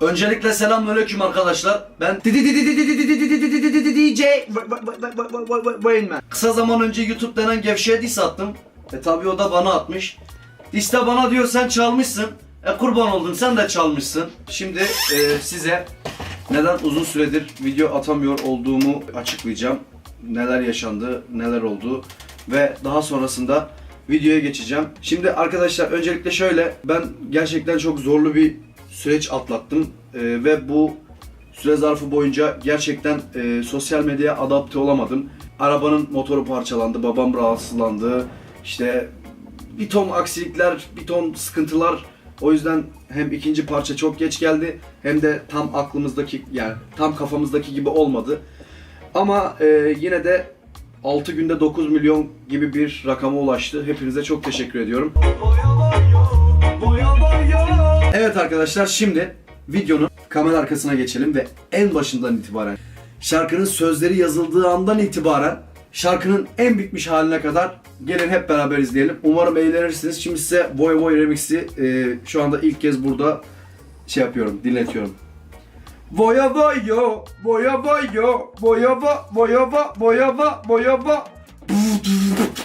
Öncelikle selamünaleyküm arkadaşlar. Ben DJ Wayne Man. Kısa zaman önce YouTube denen gevşeye diss attım. E tabi o da bana atmış. Diss de bana diyor sen çalmışsın. E kurban oldum sen de çalmışsın. Şimdi e, size neden uzun süredir video atamıyor olduğumu açıklayacağım. Neler yaşandı, neler oldu ve daha sonrasında videoya geçeceğim. Şimdi arkadaşlar öncelikle şöyle ben gerçekten çok zorlu bir süreç atlattım Ee, ve bu süre zarfı boyunca gerçekten e, sosyal medyaya adapte olamadım. Arabanın motoru parçalandı, babam rahatsızlandı. İşte bir ton aksilikler, bir ton sıkıntılar. O yüzden hem ikinci parça çok geç geldi hem de tam aklımızdaki yani tam kafamızdaki gibi olmadı. Ama e, yine de 6 günde 9 milyon gibi bir rakama ulaştı. Hepinize çok teşekkür ediyorum. Evet arkadaşlar şimdi videonun kamera arkasına geçelim ve en başından itibaren şarkının sözleri yazıldığı andan itibaren şarkının en bitmiş haline kadar gelin hep beraber izleyelim. Umarım eğlenirsiniz. Şimdi size Boy Boy Remix'i e, şu anda ilk kez burada şey yapıyorum, dinletiyorum. Boya boyo, boya ba, boya ba, boya ba, boya ba. Tamam kanka.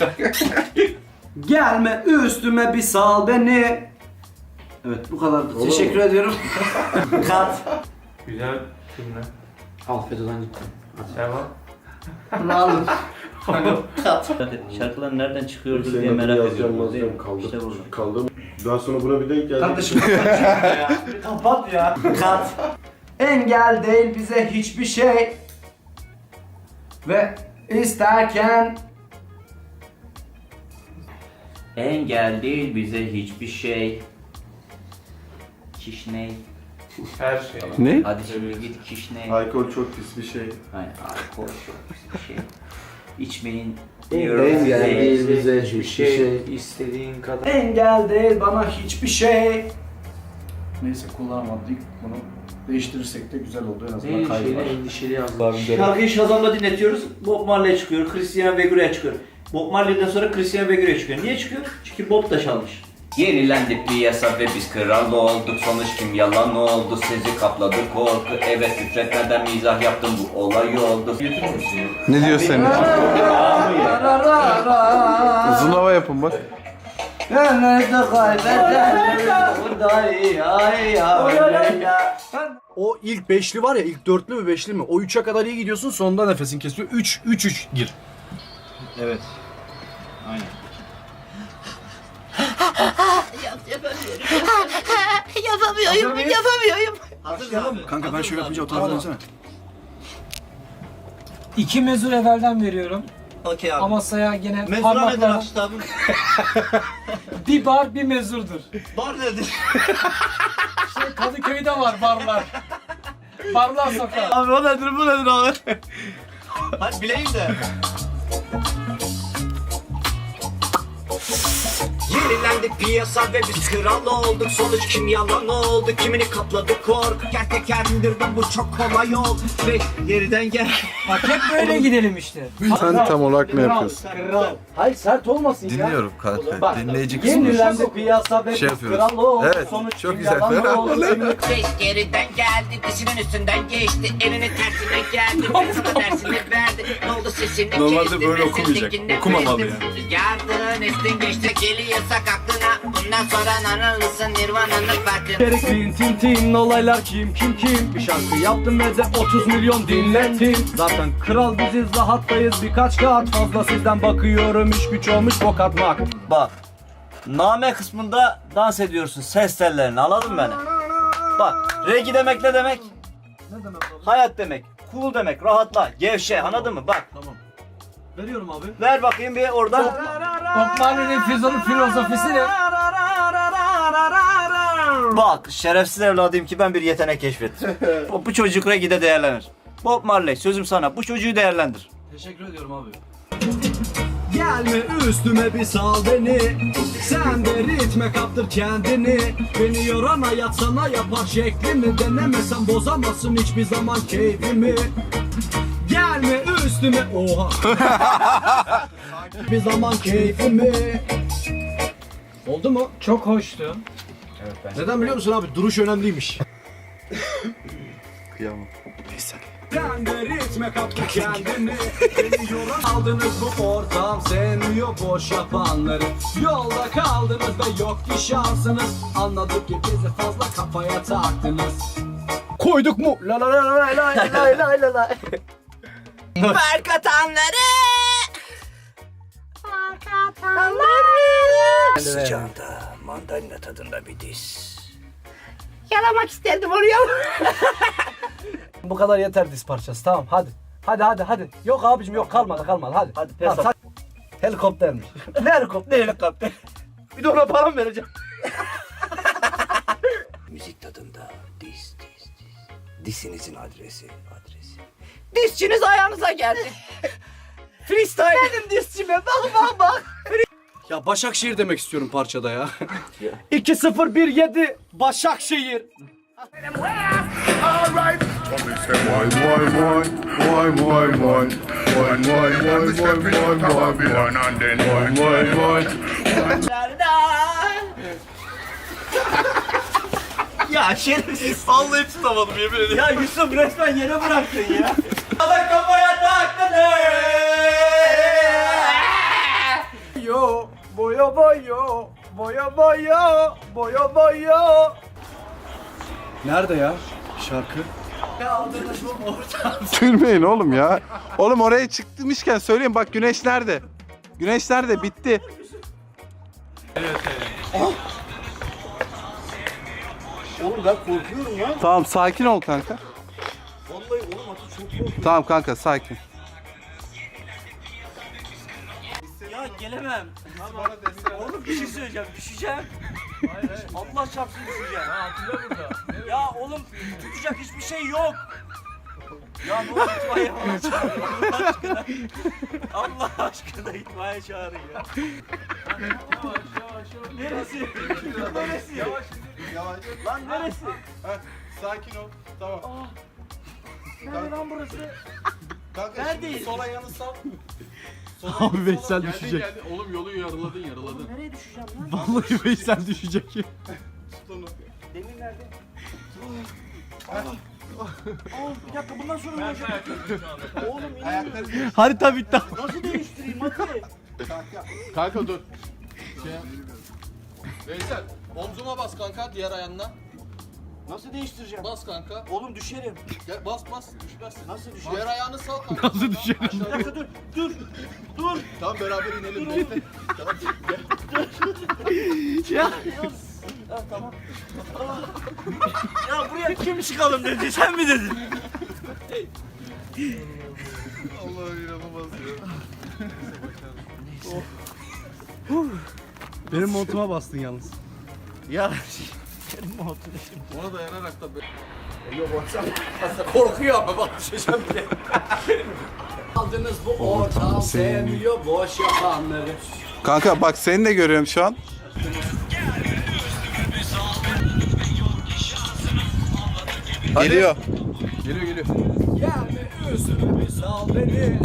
Gelme üstüme bir sal beni. Evet bu kadar. Teşekkür ediyorum. Kat. Güzel cümle. Afiyet olsun gitti. Devam. Ne aldın? Kat. Şarkılar nereden çıkıyordu diye merak ediyorum. Değil mi? Kaldım. İşte burada. Kaldım. Daha sonra buna bir denk geldi. Kardeşim. Kapat ya. Kat. Engel değil bize hiçbir şey. Ve isterken Engel değil bize hiçbir şey. Kişney. Her şey. Ne? Hadi şimdi git kişney. Alkol çok pis bir şey. Aynen alkol çok pis bir şey. İçmeyin. Engel değil bize hiçbir şey. istediğin kadar. engel değil bana hiçbir şey. Neyse kullanamadık. Bunu değiştirirsek de güzel oldu en azından kaydı var. endişeli yazdılar. Şarkıyı Shazam'da dinletiyoruz. Bob Marley çıkıyor, Christian Vegure'ye çıkıyor. Bob Marley'den sonra Christian Vegure'ye çıkıyor. Niye çıkıyor? Çünkü Bob da çalmış. Yenilendi piyasa ve biz kral olduk Sonuç kim yalan oldu sizi kapladı korku Evet titretmeden mizah yaptım bu olay oldu Ne diyor senin? Uzun hava yapın bak. O ilk beşli var ya ilk dörtlü mü beşli mi? O üçe kadar iyi gidiyorsun sonunda nefesin kesiyor. 3 3 3 gir. Evet Aynen yapamıyorum, yapamıyorum. Kanka ben şöyle yapınca o tarafa dönsene. İki mezur evvelden veriyorum. Okey abi Ama masaya gene Mezura nedir parmakla Akşit abi? bir bar bir mezurdur. Bar nedir? Şey, Kadıköy'de var barlar. Barlar sokağı. Abi o nedir bu nedir abi? Hadi bileyim de Yenilendi piyasa ve biz kral olduk Sonuç kim yalan oldu kimini kapladı korku Teker teker indirdim bu çok kolay oldu Ve geriden gel Bak hep böyle gidelim işte. Sen tam olarak ne yapıyorsun? Hayır sert olmasın ya. Dinliyorum kanka. Bak, Dinleyici kısmı. Yenilendi piyasa ve Şey biz yapıyoruz. kral olduk. Evet, Sonuç çok kim güzel. yalan oldu. Ses geriden geldi dişinin üstünden geçti Elinin tersine geldi ben sana dersini verdi Ne oldu sesini Normalde böyle okumayacak. Okumamalı bezdim. Rüzgardın estin geçti geliyorsak aklına Bundan sonra nanalısın nirvananın farkına Gerekliğin tin tin olaylar kim kim kim Bir şarkı yaptım ve de 30 milyon dinlettim Zaten kral biziz rahattayız birkaç kat Fazla sizden bakıyorum iş güç olmuş bok atmak Bak Name kısmında dans ediyorsun ses tellerini anladın mı beni? Bak regi demek ne demek? Ne demek oğlum? Hayat demek Cool demek rahatla gevşe anladın mı? Bak Tamam Veriyorum abi ver bakayım bir oradan Bob Marley'nin filozofisi ne? Bak şerefsiz evladıyım ki ben bir yetenek keşfettim. bu, bu çocuk regide değerlenir. Bob Marley sözüm sana bu çocuğu değerlendir. Teşekkür ediyorum abi Gelme üstüme bir sal beni Sen de ritme kaptır kendini Beni yoran hayat sana yapar şeklimi Denemesen bozamazsın hiçbir zaman keyfimi Gelme üstüme Oha Bir zaman keyfimi Oldu mu? Çok hoştu. Neden biliyor musun abi? Duruş önemliymiş. Kıyamam. Sen de ritme kaptı kendini Beni yoran aldınız bu ortam Sevmiyor boş yapanları Yolda kaldınız ve yok ki şansınız Anladık ki bizi fazla kafaya taktınız Koyduk mu? La la la la la la la la la la Fark atanları. Fark atanları. Sıcağında mandalina tadında bir diz. Yalamak isterdim onu ya. Bu kadar yeter diz parçası tamam hadi Hadi hadi hadi Yok abicim yok kalmadı kalmadı hadi Hadi tamam, hadi. Helikoptermiş Ne helikopter ne helikopter Bir de ona para mı vereceğim Müzik tadında diz diz diz. Disinizin adresi adresi. Dizçiniz ayağınıza geldi. Freestyle Benim dizçime bak bak bak. Ya Başakşehir demek istiyorum parçada ya. 2-0-1-7 Başakşehir. Ya şerefsiz. Vallahi tutamadım yemin ederim. Ya Yusuf resmen yere bıraktın ya. Adam kafaya taktın. Yo boyo boyo boyo boyo boyo boyo. Nerede ya şarkı? Gülmeyin oğlum ya. Oğlum oraya çıkmışken söyleyin bak güneş nerede? Güneş nerede? Bitti. Oğlum ben korkuyorum lan. Tamam sakin ol kanka. Vallahi oğlum atı çok korkuyorum. Tamam kanka sakin. Ya gelemem. Oğlum bir şey söyleyeceğim. Düşeceğim. Allah çarpsın düşeceğim. Ya oğlum tutacak hiçbir şey yok. Ya ne olur itfaiye falan çağırın. Allah aşkına. Allah aşkına itfaiye çağırın ya. Neresi? Neresi? Yavaş Lan neresi? Sakin ol. Tamam. Nerede lan burası? Kanka Neredeyiz? sola yanı sal. Abi Veysel düşecek. Geldi. Oğlum yolu yarıladın yarıladın. Nereye düşeceğim lan? Vallahi Veysel düşecek. Tut onu. Demir nerede? Aa, bir dakika bundan sonra ne olacak? Oğlum inanmıyorum. Harita bitti. Nasıl değiştireyim hadi? Kanka dur. Şey. Veysel omzuma bas kanka diğer ayağınla. Nasıl değiştireceğim? Bas kanka. Oğlum düşerim. Gel bas bas düşmezsin. Nasıl düşerim? Diğer ayağını sal kanka. Nasıl düşerim? Bir dakika dur, dur, dur. Tamam beraber inelim. bekle. Tamam. Ya, ya tamam. ya buraya kim çıkalım dedi, sen mi dedin? Allah'ım inanılmaz ya. Benim montuma bastın yalnız. Ya, Ona dayanarak da böyle. Korkuyor ama bak düşeceğim bile. Aldınız bu ortam sevmiyor boş yapanları. Kanka bak seni de görüyorum şu an. Geliyor. Geliyor geliyor. Gelme üzülme bir sal beni.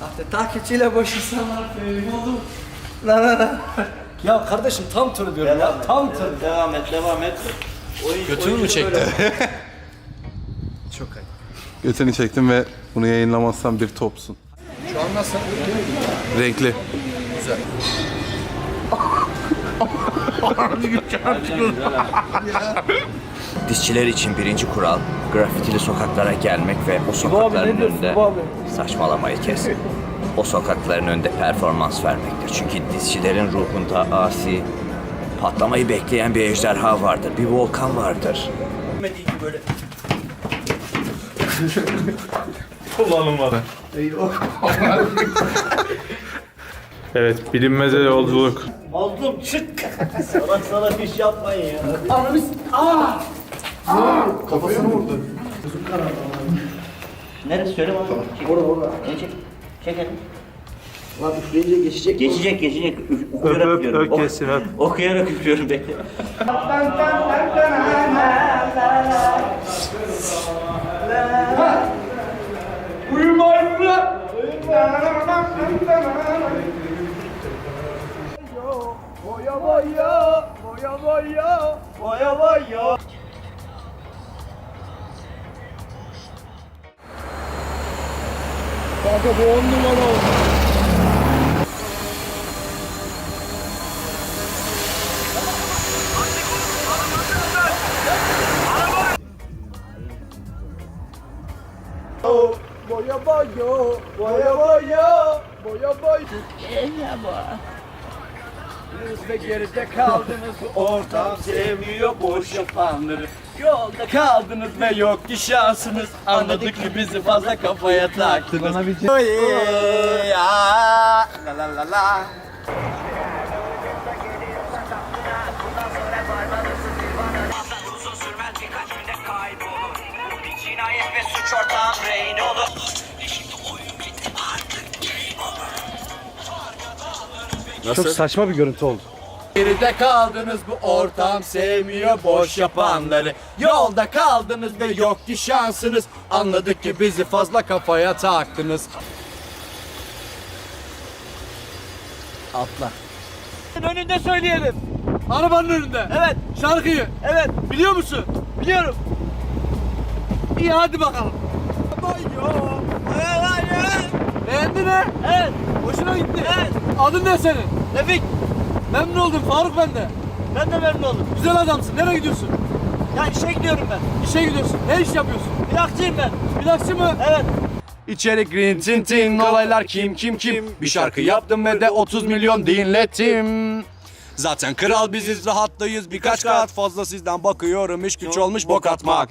Sahte takipçiyle boş insanlar benim oldum. Ya kardeşim tam tur diyorum ya. Tam tur. devam et, devam et. Oyun, Götünü mü çekti? Çok ayıp. Götünü çektim ve bunu yayınlamazsam bir topsun. Şu an nasıl? Renkli. Dizçiler için birinci kural grafitili sokaklara gelmek ve o sokakların önünde saçmalamayı kes. O sokakların önünde performans vermektir. Çünkü dizçilerin ruhunda asi, patlamayı bekleyen bir ejderha vardır, bir volkan vardır. Bilmediği gibi böyle. Evet, bilinmeze yolculuk. Mazlum çık. salak salak iş yapmayın ya. Kafasını vurdu. Neresi söyle bana. Çek. Orada orada. Çek çek. Çek elini. Lan üfleyince geçecek. Geçecek geçecek. Üf- Öp Okuyarak öp öp geçsin öp. Okuyarak üflüyorum bekle. Boya boya, boya boya, boya boya. Kanka bu on numara oldu. Ve geride kaldınız Ortam sevmiyor boş yapanları. Yolda kaldınız ve yok ki şansınız. Anladık ki bizi fazla kafaya taktınız. Oy, ya, la la la la Çok saçma bir görüntü oldu. Geride kaldınız bu ortam sevmiyor boş yapanları Yolda kaldınız ve yok ki şansınız Anladık ki bizi fazla kafaya taktınız Atla Önünde söyleyelim. Arabanın önünde. Evet. Şarkıyı. Evet. Biliyor musun? Biliyorum. İyi hadi bakalım. Beğendin mi? Evet. Hoşuna gitti. Evet. Adın ne senin? Refik. Memnun oldum Faruk ben de. Ben de memnun oldum. Güzel adamsın. Nereye gidiyorsun? Ya işe gidiyorum ben. İşe gidiyorsun. Ne iş yapıyorsun? Plakçıyım ben. Plakçı mı? Evet. İçerik Green Tin Tin olaylar kim kim kim Bir şarkı yaptım ve de 30 milyon dinlettim Zaten kral biziz rahattayız birkaç kat fazla sizden bakıyorum iş güç olmuş bok atmak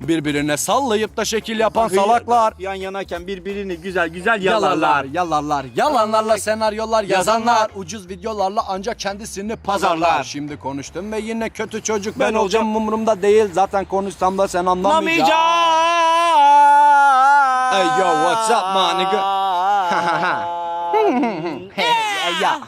Birbirine sallayıp da şekil yapan salaklar. Yan yanayken birbirini güzel güzel Yalarlar, yalarlar, yalanlarla senaryolar yazanlar. Ucuz videolarla ancak kendisini pazarlar. Şimdi konuştum ve yine kötü çocuk ben olacağım. umurumda değil. Zaten konuşsam da sen anlamayacaksın Hey yo what's up my nigga Hey ya